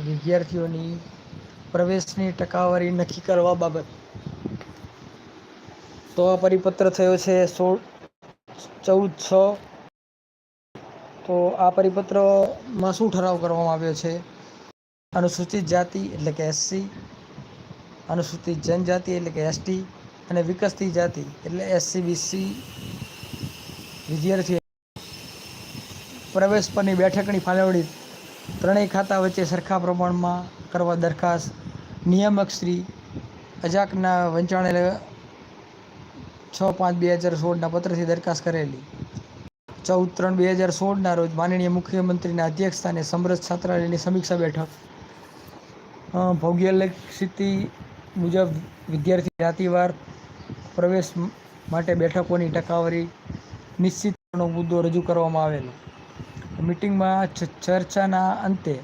વિદ્યાર્થીઓની પ્રવેશની ટકાવારી નક્કી કરવા બાબત. તો આ પરિપત્ર થયો છે સોળ, ચૌદ, છ. તો આ પરિપત્રમાં શું ઠરાવ કરવામાં આવ્યો છે? અનુસૂચિત જાતિ એટલે કે એસસી અનુસૂચિત જનજાતિ એટલે કે એસટી અને વિકસતી જાતિ એટલે એસસી બીસી વિદ્યાર્થીઓ પ્રવેશ પરની બેઠકની ફાળવણી ત્રણેય ખાતા વચ્ચે સરખા પ્રમાણમાં કરવા દરખાસ્ત. નિયામક શ્રી અજાકના વંચાણે છ પાંચ બે હજાર સોળના પત્રથી દરખાસ્ત કરેલી. ચૌદ ત્રણ બે હજાર સોળના રોજ માનનીય મુખ્યમંત્રીના અધ્યક્ષસ્થાને સમરસ છાત્રાલયની સમીક્ષા બેઠક. ભૌગોલિક સ્થિતિ મુજબ વિદ્યાર્થી જાતિવાર પ્રવેશ માટે બેઠકોની ટકાવારી નિશ્ચિતનો મુદ્દો રજૂ કરવામાં આવેલો. મિટિંગમાં ચર્ચાના અંતે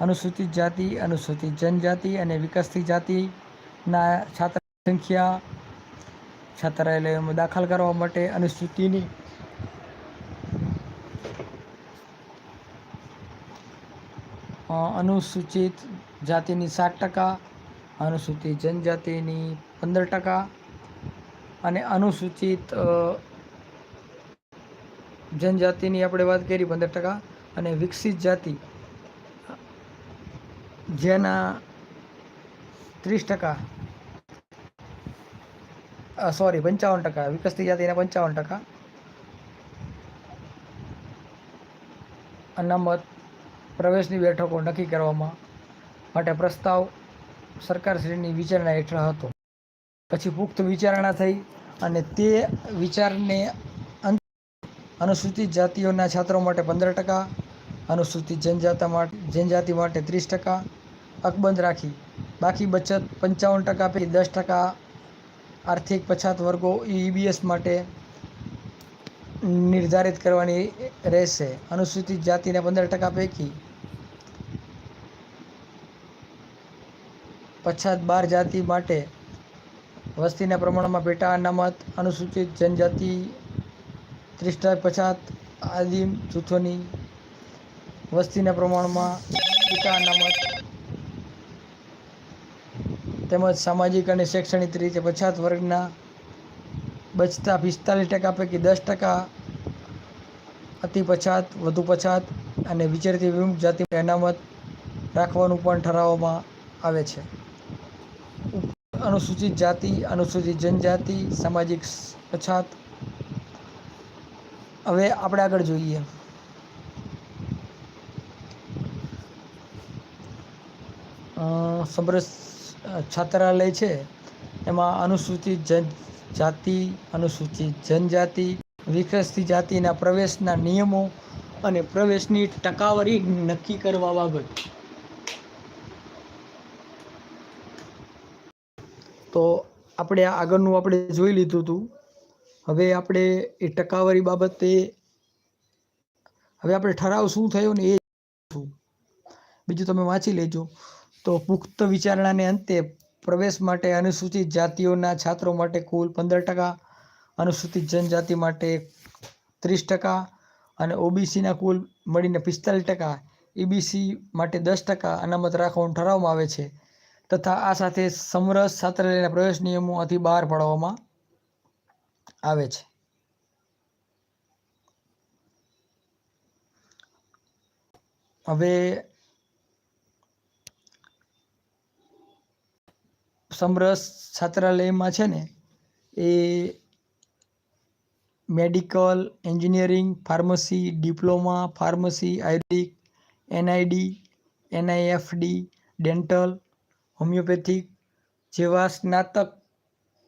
અનુસૂચિત જાતિ, અનુસૂચિત જનજાતિ અને વિકસતી જાતિના છાત્ર સંખ્યા છાત્રાલયોમાં દાખલ કરવા માટે અનુસૂચિની અનુસૂચિત જાતિની સાત ટકા, અનુસૂચિત જનજાતિની પંદર ટકા અને અનુસૂચિત જનજાતિની આપણે વાત કરી પંદર ટકા અને વિકસિત જાતિ, જેના ત્રીસ ટકા સોરી પંચાવન ટકા, વિકસતી જાતિના પંચાવન ટકા, અનામત પ્રવેશની બેઠકો નક્કી કરવામાં માટે પ્રસ્તાવ સરકારશ્રીની વિચારણા હેઠળ હતો. પછી પુખ્ત વિચારણા થઈ અને તે વિચારને અનુસૂચિત જાતિઓના છાત્રો માટે પંદર ટકા, અનુસૂચિત જનજાતા માટે જનજાતિ માટે ત્રીસ ટકા, અકબંધ રાખી. બાકી બચત પંચાવન ટકા પૈકી દસ ટકા, આર્થિક પછાત વર્ગો ઈબીએસ માટે નિર્ધારિત કરવાની રહેશે. અનુસૂચિત જાતિને પંદર ટકા પૈકી પછાત બાર જાતિ માટે વસ્તીના પ્રમાણમાં પેટા અનામત, અનુસૂચિત જનજાતિ ત્રીસ ટકા પછાત આદિમ જૂથોની વસ્તીના પ્રમાણમાં ટીકા અનામત તેમજ સામાજિક અને શૈક્ષણિક રીતે પછાત વર્ગના બચતા પિસ્તાલીસ ટકા પૈકી દસ ટકા અતિ પછાત, વધુ પછાત અને વિચરતી વિમુખ જાતિ અનામત રાખવાનું પણ ઠરાવવામાં આવે છે. અનુસૂચિત જાતિ, અનુસૂચિત જનજાતિ, સામાજિક પછાત હવે આપણે આગળ જોઈએ. સમરસ છાત્રાલય છે. એમાં અનુસૂચિત જાતિ, અનુસૂચિત જનજાતિ વિકસતી જાતિના પ્રવેશના નિયમો અને પ્રવેશની ટકાવારી નક્કી કરવા બાબત. તો આપણે આગળનું આપણે જોઈ લીધું હતું હવે આપણે એ ટકાવારી બાબતે હવે આપણે ઠરાવ શું થયો ને એ. બીજું તમે વાંચી લેજો તો પુખ્ત વિચારણાને અંતે પ્રવેશ માટે અનુસૂચિત જાતિઓના છાત્રો માટે કુલ પંદર ટકા, અનુસૂચિત જનજાતિ માટે ત્રીસ ટકા અને ઓબીસીના કુલ મળીને પિસ્તાલીસ ટકા, ઈબીસી માટે દસ ટકા અનામત રાખવાનું ઠરાવવામાં આવે છે તથા આ સાથે સમરસ, છાત્રાલયના પ્રવેશ નિયમોથી બહાર પાડવામાં આવે છે. હવે સમરસ છાત્રાલયમાં છે ને, એ medical engineering, pharmacy, diploma, pharmacy ayurvedic NID, NIFD, dental, homeopathic જેવા સ્નાતક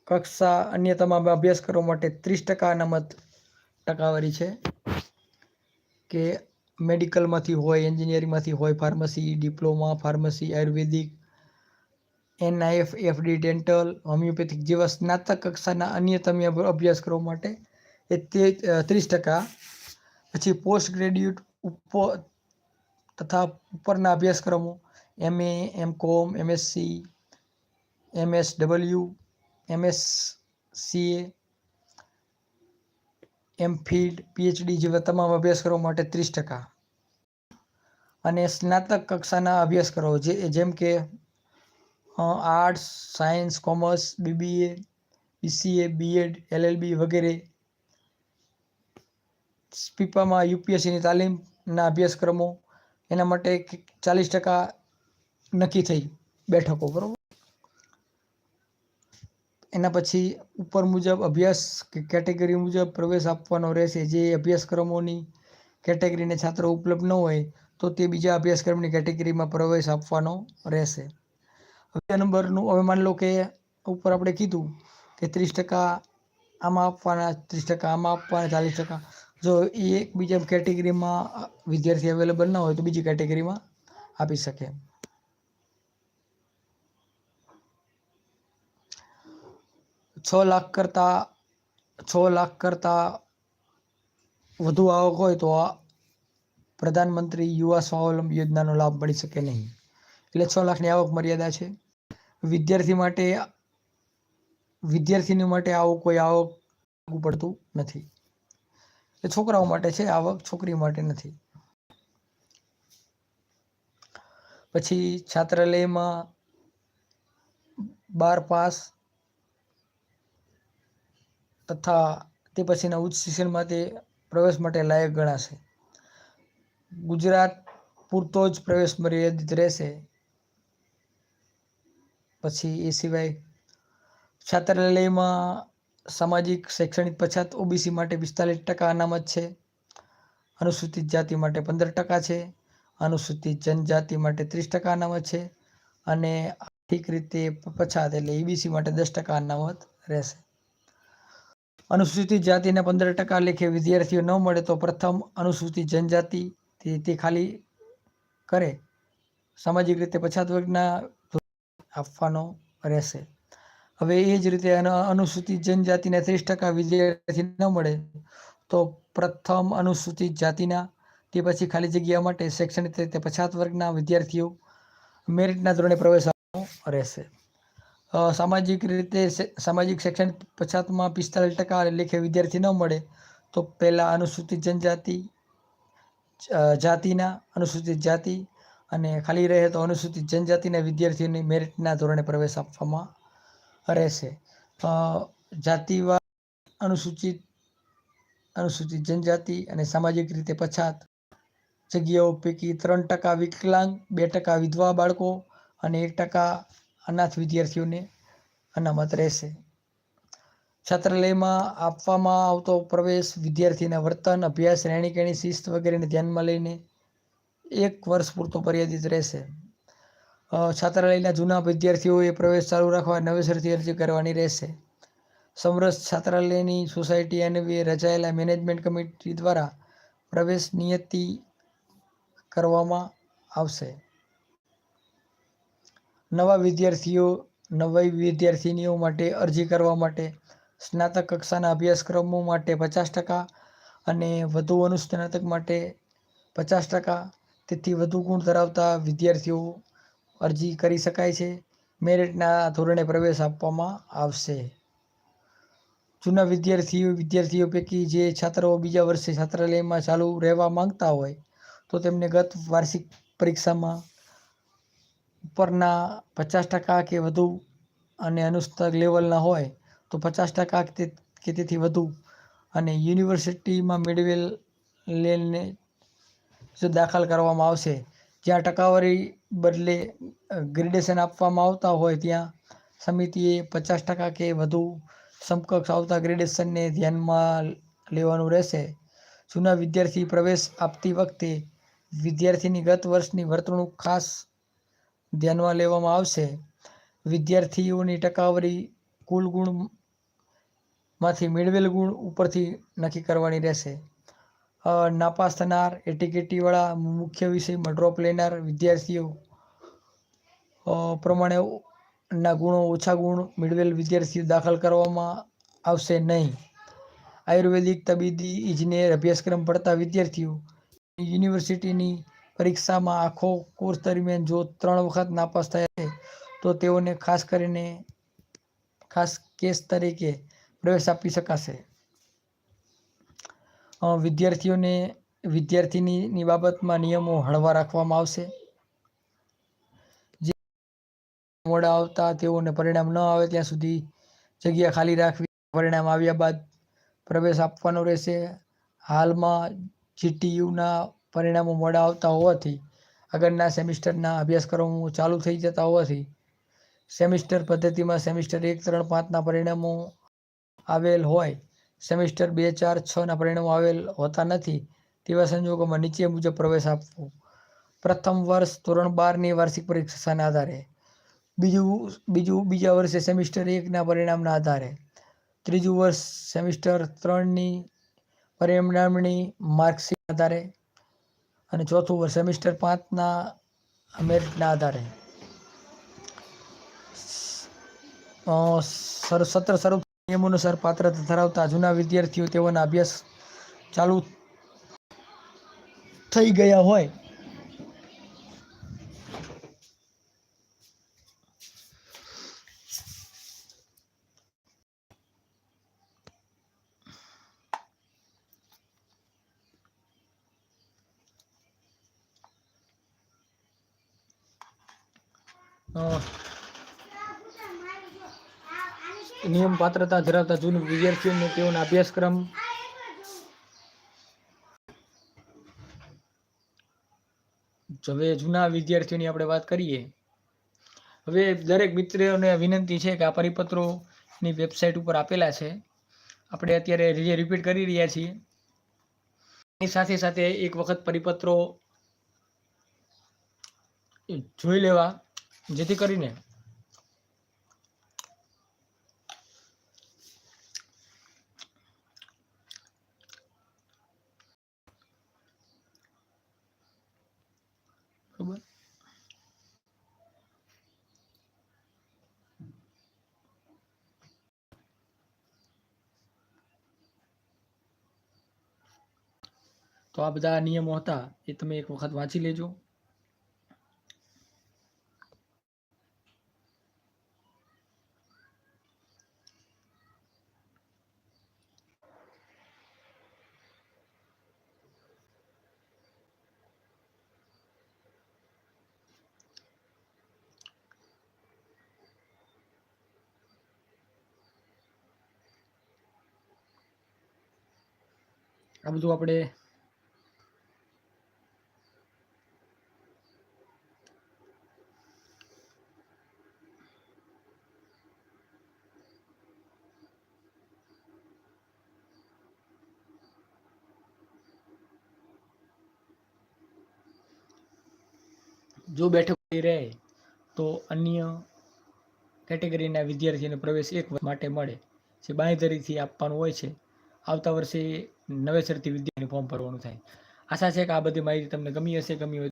કક્ષા અન્ય તમામ અભ્યાસક્રમો માટે ત્રીસ ટકા અનામત ટકાવારી છે. કે મેડિકલમાંથી હોય, એન્જિનિયરિંગમાંથી હોય, pharmacy, diploma, pharmacy, ayurvedic, NIF, FD, dental, homeopathic જેવા સ્નાતક કક્ષાના અન્ય તમે અભ્યાસક્રમો માટે એ તે ત્રીસ ટકા. પછી પોસ્ટ ગ્રેજ્યુએટ ઉપ તથા ઉપરના અભ્યાસક્રમો, એમએ એમ કોમ MSc MS W MS CA એમ ફિડ પીએચડી જેવા તમામ અભ્યાસક્રમો માટે ત્રીસ ટકા. અને સ્નાતક કક્ષાના અભ્યાસક્રમો જે, જેમ કે arts, science, commerce, BBA, BCA, BEd, LLB વગેરે સ્પીપામાં યુપીએસસીની તાલીમના અભ્યાસક્રમો એના માટે ચાલીસ ટકા નક્કી થઈ બેઠકો, બરાબર? એના પછી ઉપર મુજબ અભ્યાસ કેટેગરી મુજબ પ્રવેશ આપવાનો રહેશે. જે અભ્યાસક્રમોની કેટેગરીને છાત્રો ઉપલબ્ધ ન હોય, તો તે બીજા અભ્યાસક્રમની કેટેગરીમાં પ્રવેશ આપવાનો રહેશે. હવે નંબરનું, હવે માની લો કે ઉપર આપણે કીધું કે ત્રીસ ટકા આમાં આપવાના, ત્રીસ ટકા આમાં આપવાના, ચાલીસ ટકા. જો એ એક બીજા કેટેગરીમાં વિદ્યાર્થી અવેલેબલ ના હોય, તો બીજી કેટેગરીમાં આપી શકે. છ લાખ કરતાં, છ લાખ કરતાં વધુ આવક હોય તો આ પ્રધાનમંત્રી યુવા સ્વાવલંબી યોજનાનો લાભ મળી શકે નહીં. એટલે છ લાખની આવક મર્યાદા છે. વિદ્યાર્થી માટે, વિદ્યાર્થીની માટે આવું કોઈ આવક લાગુ પડતું નથી. એ છોકરાઓ માટે છે, આવક છોકરી માટે નથી. પછી છાત્રાલયમાં બાર પાસ તથા તે પછીના ઉચ્ચ શિક્ષણમાં તે પ્રવેશ માટે લાયક ગણાશે. ગુજરાત પૂરતો જ પ્રવેશ મર્યાદિત રહેશે. પછી એ સિવાય છાત્રાલયમાં સામાજિક, શૈક્ષણિક પછાત ઓબીસી માટે પિસ્તાલીસ ટકા અનામત છે. અનુસૂચિત જાતિ માટે પંદર ટકા છે. અનુસૂચિત જનજાતિ માટે ત્રીસ ટકા અનામત છે. અને આર્થિક રીતે પછાત એટલે ઈબીસી માટે દસ ટકા અનામત રહેશે. અનુસૂચિત જાતિને પંદર ટકા લેખે વિદ્યાર્થીઓ ન મળે તો પ્રથમ અનુસૂચિત જનજાતિ તે ખાલી કરે. સામાજિક રીતે પછાત વર્ગના આપવાનો રહેશે. હવે એ જ રીતે અનુસૂચિત જનજાતિને ત્રીસ ટકા વિદ્યાર્થી ન મળે તો પ્રથમ અનુસૂચિત જાતિના તે પછી ખાલી જગ્યા માટે શૈક્ષણિક રીતે પછાત વર્ગના વિદ્યાર્થીઓ મેરિટના ધોરણે પ્રવેશ રહેશે. સામાજિક રીતે સામાજિક શૈક્ષણિક પછાતમાં પિસ્તાલીસ ટકા લેખે વિદ્યાર્થી ન મળે, તો પહેલાં અનુસૂચિત જનજાતિ જાતિના અનુસૂચિત જાતિ અને ખાલી રહે તો અનુસૂચિત જનજાતિના વિદ્યાર્થીઓને મેરિટના ધોરણે પ્રવેશ આપવામાં રહેશે. જાતિવાદ અનુસૂચિત અનુસૂચિત જનજાતિ અને સામાજિક રીતે પછાત જગ્યાઓ પૈકી ત્રણ ટકા વિકલાંગ, બે ટકા વિધવા બાળકો અને એક ટકા અનાથ વિદ્યાર્થીઓને અનામત રહેશે. છાત્રાલયમાં આપવામાં આવતો પ્રવેશ વિદ્યાર્થીના વર્તન, અભ્યાસ રહેણીકરણી શિસ્ત વગેરેને ધ્યાનમાં લઈને એક વર્ષ પૂરતો મર્યાદિત રહેશે. છાત્રાલયના જૂના વિદ્યાર્થીઓએ પ્રવેશ ચાલુ રાખવા નવેસરથી અરજી કરવાની રહેશે. સમરસ છાત્રાલયની સોસાયટી અન્વયે રચાયેલા મેનેજમેન્ટ કમિટી દ્વારા પ્રવેશ નિયતિ કરવામાં આવશે. નવા વિદ્યાર્થીઓ નવી વિદ્યાર્થિનીઓ માટે અરજી કરવા માટે, સ્નાતક કક્ષાના અભ્યાસક્રમો માટે પચાસ ટકા અને વધુ અનુસ્નાતક માટે પચાસ ટકા. તેથી વધુ ગુણ ધરાવતા વિદ્યાર્થીઓ અરજી કરી શકાય છે. મેરિટના ધોરણે પ્રવેશ આપવામાં આવશે. જૂના વિદ્યાર્થીઓ વિદ્યાર્થીઓ પૈકી જે છાત્રો બીજા વર્ષે છાત્રાલયમાં ચાલુ રહેવા માંગતા હોય, તો તેમને ગત વાર્ષિક પરીક્ષામાં ઉપરના પચાસ ટકા કે વધુ અને અનુસ્તક લેવલના હોય, તો પચાસ ટકા કે તેથી વધુ. અને યુનિવર્સિટીમાં મેળવેલ લેને જો દાખલ કરવામાં આવશે, જ્યાં ટકાવારી બદલે ગ્રેડેશન આપવામાં આવતા હોય, ત્યાં સમિતિએ પચાસ ટકા કે વધુ સમકક્ષ આવતા ગ્રેડેશનને ધ્યાનમાં લેવાનું રહેશે. જૂના વિદ્યાર્થી પ્રવેશ આપતી વખતે વિદ્યાર્થીની ગત વર્ષની વર્તણૂક ખાસ ધ્યાનમાં લેવામાં આવશે. વિદ્યાર્થીઓની ટકાવારી કુલ ગુણમાંથી મેળવેલ ગુણ ઉપરથી નક્કી કરવાની રહેશે. નાપાસ થનાર એટીકેટીવાળા મુખ્ય વિષયમાં ડ્રોપ લેનાર વિદ્યાર્થીઓ પ્રમાણે ના ગુણો ઓછા ગુણ મેળવેલ વિદ્યાર્થીઓ દાખલ કરવામાં આવશે નહીં. આયુર્વેદિક તબીબી ઇજનેર અભ્યાસક્રમ પડતા વિદ્યાર્થીઓ યુનિવર્સિટીની પરીક્ષામાં આખો કોર્સ દરમિયાન જો ત્રણ વખત નાપાસ થયા છે, તો તેઓને ખાસ કરીને ખાસ કેસ તરીકે પ્રવેશ આપી શકાશે. વિદ્યાર્થીઓને વિદ્યાર્થીની બાબતમાં નિયમો હળવા રાખવામાં આવશે. જે મોડા આવતા તેઓને પરિણામ ન આવે ત્યાં સુધી જગ્યા ખાલી રાખવી, પરિણામ આવ્યા બાદ પ્રવેશ આપવાનો રહેશે. હાલમાં જીટીયુના પરિણામો મોડા આવતા હોવાથી, આગળના સેમિસ્ટરના અભ્યાસક્રમો ચાલુ થઈ જતા હોવાથી, સેમિસ્ટર પદ્ધતિમાં સેમિસ્ટર એક, ત્રણ, પાંચના પરિણામો આવેલ હોય, સેમિસ્ટર બે, ચાર, છના પરિણામો આવેલ હોતા નથી, તેવા સંજોગોમાં નીચે મુજબ પ્રવેશ આપવો. પ્રથમ વર્ષ ધોરણ બારની વાર્ષિક પરીક્ષાના આધારે, બીજું બીજું, બીજા વર્ષે સેમિસ્ટર એકના પરિણામના આધારે, ત્રીજું વર્ષ સેમિસ્ટર ત્રણની પરિણામની માર્કશીટ આધારે અને ચોથું વર્ષ સેમિસ્ટર પાંચના મેરિટના આધારે. સત્ર શરૂ નિયમોનુસાર પાત્રતા ધરાવતા જૂના વિદ્યાર્થીઓ તેઓના અભ્યાસ ચાલુ થઈ ગયા હોય. નિયમ પાત્રતા ધરાવતા જૂન વિદ્યાર્થીઓને તેઓના અભ્યાસક્રમ હવે જૂના વિદ્યાર્થીઓની આપણે વાત કરીએ. હવે દરેક મિત્રોને વિનંતી છે કે આ પરિપત્રોની વેબસાઇટ ઉપર આપેલા છે. આપણે અત્યારે જે રિપીટ કરી રહ્યા છીએ. એની સાથે સાથે એક વખત પરિપત્રો જોઈ લેવા. જેથી કરીને બરોબર તો આ બધા નિયમો હતા એ તમે એક વખત વાંચી લેજો. આ બધું આપણે જો બેઠક રહે, તો અન્ય કેટેગરીના વિદ્યાર્થીને પ્રવેશ એક માટે મળે, જે બાંયધરીથી આપવાનું હોય છે. આવતા વર્ષે નવેસરથી વિદ્યાર્થીનું ફોર્મ ભરવાનું થાય. આશા છે કે આ બધી માહિતી તમને ગમી હશે, ગમી હોય